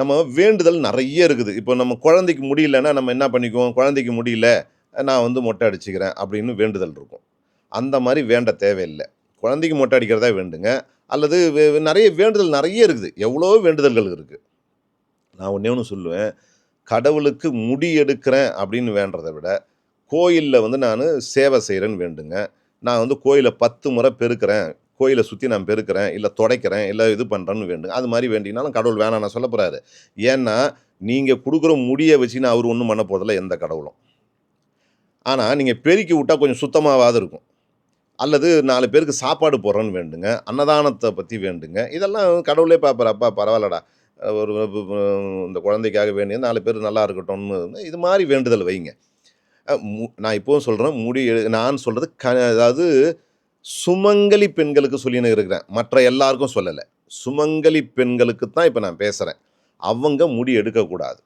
நம்ம வேண்டுதல் நிறைய இருக்குது. இப்போ நம்ம குழந்தைக்கு முடியலன்னா நம்ம என்ன பண்ணிக்குவோம்? குழந்தைக்கு முடியல நான் வந்து மொட்டை அடிச்சுக்கிறேன் அப்படின்னு வேண்டுதல் இருக்கும். அந்த மாதிரி வேண்ட தேவையில்லை. குழந்தைக்கு மொட்டை அடிக்கிறதா வேண்டுங்க. அல்லது வே- நிறைய வேண்டுதல் நிறைய இருக்குது. எவ்வளோ வேண்டுதல்கள் இருக்குது நான் ஒன்றே ஒன்று சொல்லுவேன். கடவுளுக்கு முடி எடுக்கிறேன் அப்படின்னு வேண்டதை விட கோயிலில் வந்து நான் சேவை செய்கிறேன்னு வேண்டுங்க. நான் வந்து கோயிலை பத்து முறை பெருக்கிறேன். கோயிலை சுற்றி நான் பெருக்கிறேன் இல்லை துடைக்கிறேன் இல்லை இது பண்ணுறேன்னு வேண்டுங்க அது மாதிரி வேண்டினாலும் கடவுள் வேணாம் நான் சொல்ல போகிறாரு ஏன்னா நீங்கள் கொடுக்குற முடியை வச்சுன்னு அவர் ஒன்றும் பண்ண போகிறதில்ல எந்த கடவுளும். ஆனால் நீங்கள் பெருக்கி விட்டால் கொஞ்சம் சுத்தமாகாது இருக்கும். அல்லது நாலு பேருக்கு சாப்பாடு போடுறேன்னு வேண்டுங்க அன்னதானத்தை பற்றி வேண்டுங்க. இதெல்லாம் கடவுளே பார்ப்பார் பரவாயில்லடா. ஒரு இந்த குழந்தைக்காக வேண்டிய நாலு பேர் நல்லா இருக்கட்டும்னு. இது மாதிரி வேண்டுதல் வைங்க. மு- நான் இப்போவும் சொல்கிறேன் முடி எடு- நான் சொல்கிறது க அதாவது சுமங்கலி பெண்களுக்கு சொல்லின்னு இருக்கிறேன். மற்ற எல்லாருக்கும் சொல்லலை. சுமங்கலி பெண்களுக்கு தான் இப்போ நான் பேசுகிறேன் அவங்க முடி எடுக்கக்கூடாது.